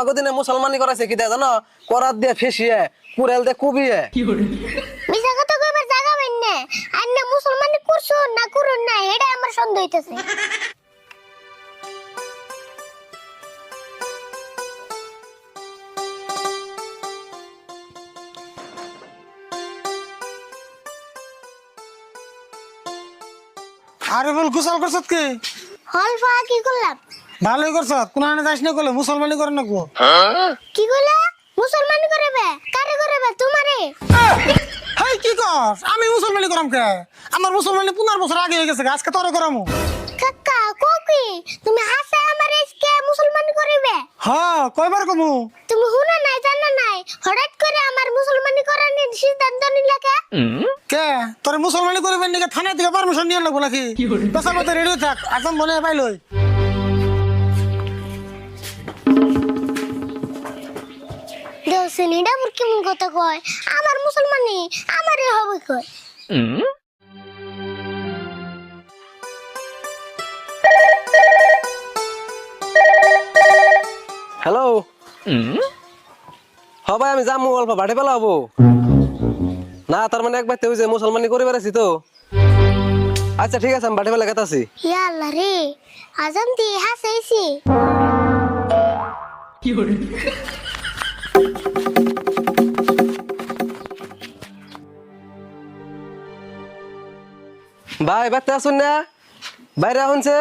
আমাকে দিনে মুসলমানি করাইছে কি দেয় জানো? করাত দিয়ে ফেসিয়ে কুড়েল দিয়ে কুবিয়ে। মিছা কথা কইবার জায়গা পাইন না। আর না মুসলমান করছ না করুন না এটা আমার সন্দেহ হইতাছে। আরে বল গোসল করছত কি? হলফা কি করলাম? ভালোই করছত কোন আনে যাইস না করলে মুসলমানি করে না গো কি কইলা? মুসলমান করবে? কারে করবে? তোমারে। হাই কি কর আমি মুসলমানি করাম কে? আমার মুসলমানি পনেরো বছর আগে হয়ে গেছে আজকে তোরে করামু। কাকা কোকি তুমি হাসে আমার এসকে মুসলমান করবে? হ্যাঁ কয়বার কমু? তুমি হুনা নাই জানা নাই? হঠাৎ করে আমার মুসলমানি করার সিদ্ধান্ত নিলা কে? কে? তোর মুসলমানি করবেন নাকি থানা থেকে পারমিশন নিয়ে নেব নাকি? পেশা মতো রেডি থাক আসাম মনে পাইলই। দেওসেনি ডাবুর কেমন কথা কয়। আমার মুসলমানি আমারে হবে কয়। হ্যালো আমি যাম অল্প ভাটে পেলা হব। না তার মানে একবার তুই যে মুসলমানি করে বেড়াছি তো। আচ্ছা ঠিক আছে আমি ভাটে পেলা গেতাছি। ইয়া আল্লাহ রে দিয়ে হাসাইছি। ভাই বাচ্চা আসুন না। বাইরে আহুনছে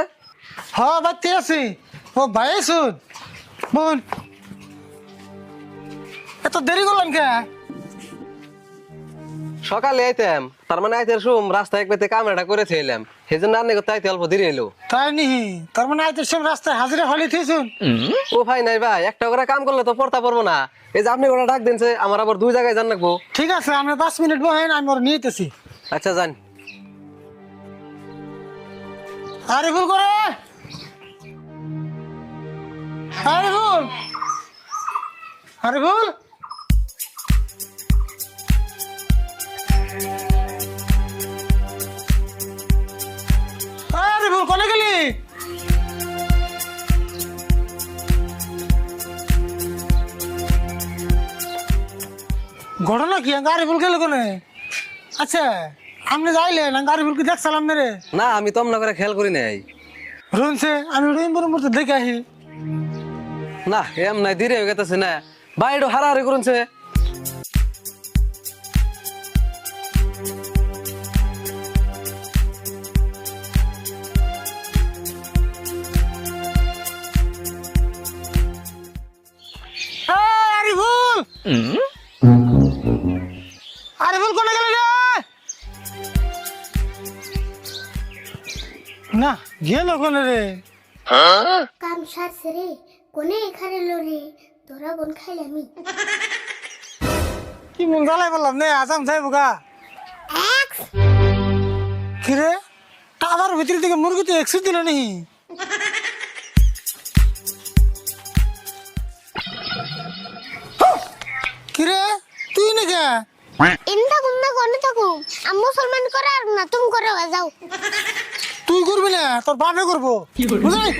হ্যাঁ বাচ্চা আছি ও ভাই শুন বোন এত দেরি করলেন কে? সকালে আইতাম তার মানে আইতে শুম রাস্তায় এক পেতে কামড়াটা করে থেলাম সেই জন্য আনে করতে আইতে অল্প দেরি এলো তাই নি? তার মানে আইতে সব রাস্তায় হাজিরা হলি থিয়েছুন ও ভাই নাই ভাই একটা করে কাম করলে তো পড়তা পারব না। এই যে আপনি ওরা ডাক দিনছে আমার আবার দুই জায়গায় জান রাখব ঠিক আছে আমরা পাঁচ মিনিট বহেন আমি ওর নিয়েতেছি আচ্ছা জান আরে ভুল করে। আরে ভুল। আরে ভুল। আরে ভুল কোনে গেলি? ঘটনা কি? ভুল গেল কোনে? আচ্ছা। আপনি যাইলেন গাড়ি ভুল কি দেখছিলাম মেরে না আমি তো অমন করে খেয়াল করি নাই। রুনছে আমি রুইমপুর মতো দেখে আহি না এম নাই ধীরে হয়ে গেছে না। একটু হারাহারি করুনছে। আরে ভুল! আরে ভুল কোনে গেলে রে? না গেল কোনে রে। কাম সারছে রে কোনে এখানে লো রে তোরা বোন খাইলামি কি মন জ্বালাই বললাম নে আসাম যাইব গা। কি রে? টাবার ভিতর থেকে মুরগি তো একশো দিল নি কি রে? তুই নাকি? ইন থাকুম না কোনে থাকুম? আমি মুসলমান করে আর না তুমি করে যাও তুই করবি না তোর বাপে করব। বুঝলি?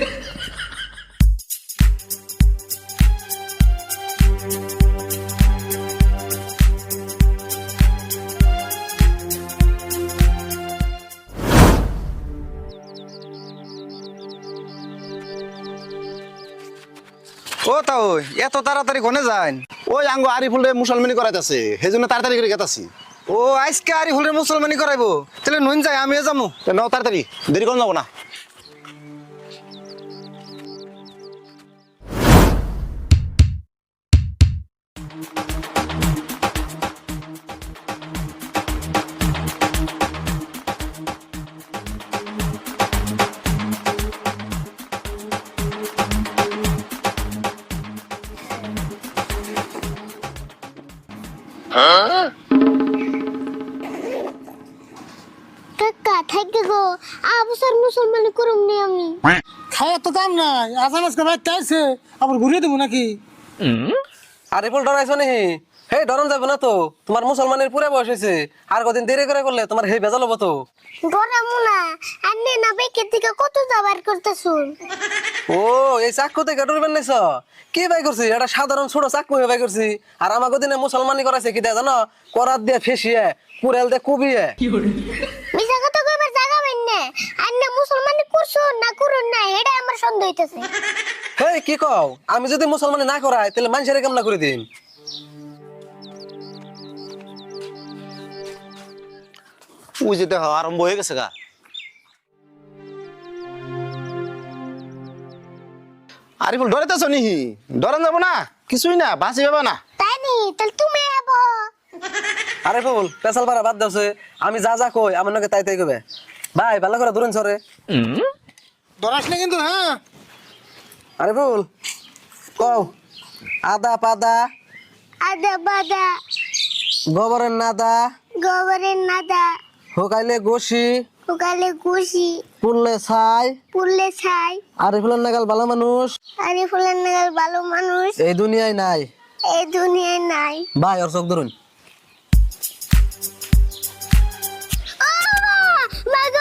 ও তাও এত তাড়াতাড়ি কোনে যান ওই আঙ্গ আরিফুল মুসলমানি করাইতাছে সেই জন্য তাড়াতাড়ি করে গেতাছি। ও আজকে আরিফুল রে মুসলমানি করাইবো তাহলে নুন যাই আমিও যাবো ন তাড়াতাড়ি দেরি করে যাবো না কাকা গো। আবসার মুসলমান করুম নি আমি। খাওয়া তো কাম নাই আজকে ভাই আবার ঘুরিয়ে দেবো নাকি? আর এপল ডরাইছো নি হে ডরন যাবে না তো। তোমার মুসলমানের পুরে বয়স হয়েছে। আর কদিন দেরি করে করলে তোমার হে বেজাল হব তো। আন্নে না বেকের দিকে কত যাবার করতে ও এই চাকু থেকে ডরবেন নাইছ? কি ভাই করছি? এটা সাধারণ ছোট চাকু হয়ে ভাই করছি। আর আমাকে দিনে মুসলমানি করাইছে কি দেয় জানো? করাত দিয়ে ফেসিয়ে কুড়েল দিয়ে কুবিয়ে মিছা কথা কইবার জায়গা পাইন না মুসলমানি করছ না করুন না এটা আমার সন্দেহ হইতেছে। হেই কি কও? আমি যদি মুসলমানি না করাই তাহলে মানুষের কেমন করে দিন ওই যে দেখো আরম্ভ হয়ে গেছে গা। আরিফুল ডরাইতেছ নিহি? ডরান যাব না? কিছুই না বাঁচি যাবা না। তাই নি? তাহলে তুমি আবো। আরে ফুল পেশাল পারা বাদ দাওছে আমি যা যা কই আমার নাকি তাই তাই কবে ভাই ভালো করে ধরুন সরে। ধরাস না কিন্তু হ্যাঁ। আরে বল। কও আদা পাদা আদা বাদা গোবরের নাদা গোবরের নাদা হোকাইলে গোসি হোকাইলে কুশি পুললে ছাই। পুললে ছাই। আরে ফুলের নাগাল ভালো মানুষ। আরে ফুলের নাগাল ভালো মানুষ। এই দুনিয়ায় নাই। এই দুনিয়ায় নাই। ভাই ওর চোখ ধরুন।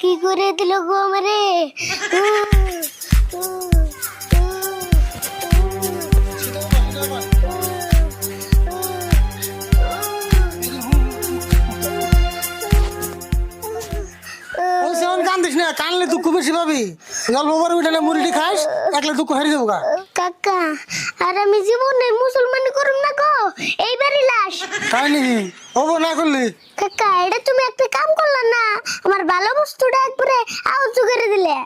কি করে দিল গো আমারে? কান্দিস না কানলে দুঃখ বেশি পাবি। জল বাবার উঠালে মুড়িটি খাস একলে দুঃখ হারিয়ে যাব কাকা আর আমি জীবনে মুসলমানি করুম না গো এইবারই লাশ। তাই নাকি? হব না করলি। কাকা এটা তুমি একটা কাম করলা না। আমার ভালো বস্তুটা একবারে আউট করে দিলে।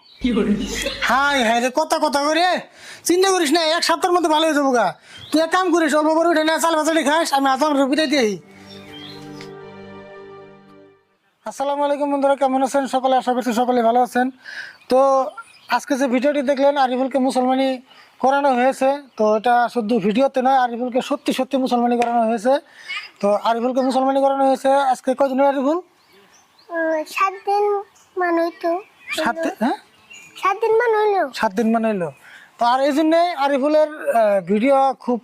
হাই হাই রে কথা কথা করে। চিন্তা করিস না এক সপ্তাহের মধ্যে ভালো হয়ে যাব গা। তুই এক কাম করিস অল্প উঠে না চাল খাস আমি আসাম রুপিটাই দিই আসসালামু আলাইকুম বন্ধুরা কেমন আছেন সকলে? আশা করছি সকলে ভালো আছেন। তো আজকে যে ভিডিওটি দেখলেন আরিফুলকে মুসলমানি করানো হয়েছে। তো এটা শুধু ভিডিওতে নয় আরিফুলকে সত্যি সত্যি মুসলমানি করানো হয়েছে। তো আরিফুলকে মুসলমানি করানো হয়েছে আজকে কজন আরিফুল? সাত দিন মান হইতো। সাত দিন- হ্যাঁ? সাত দিন মান হইল। সাত দিন মানে তো আর এই জন্যে আরিফুলের ভিডিও খুব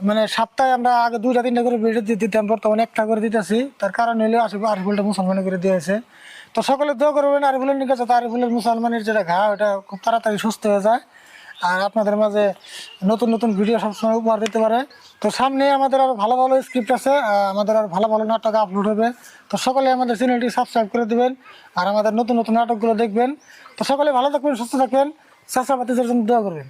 মানে সপ্তাহে আমরা আগে দুইটা তিনটা করে ভিডিও দিতাম বর্তমানে একটা করে দিতেছি। তার কারণ হলো আসলে আরিফুলটা মুসলমানি করে দিয়েছে তো সকলে দোয়া করবেন আরিফুলের নিকে যাতে আরিফুলের মুসলমানের যেটা ঘা ওটা খুব তাড়াতাড়ি সুস্থ হয়ে যায়। আর আপনাদের মাঝে নতুন নতুন ভিডিও সবসময় উপহার দিতে পারে। তো সামনে আমাদের আরও ভালো ভালো স্ক্রিপ্ট আছে আমাদের আরও ভালো ভালো নাটক আপলোড হবে। তো সকলে আমাদের চ্যানেলটি সাবস্ক্রাইব করে দেবেন আর আমাদের নতুন নতুন নাটকগুলো দেখবেন। তো সকলে ভালো থাকবেন, সুস্থ থাকবেন। চাষাবাতিদের জন্য দোয়া করবেন।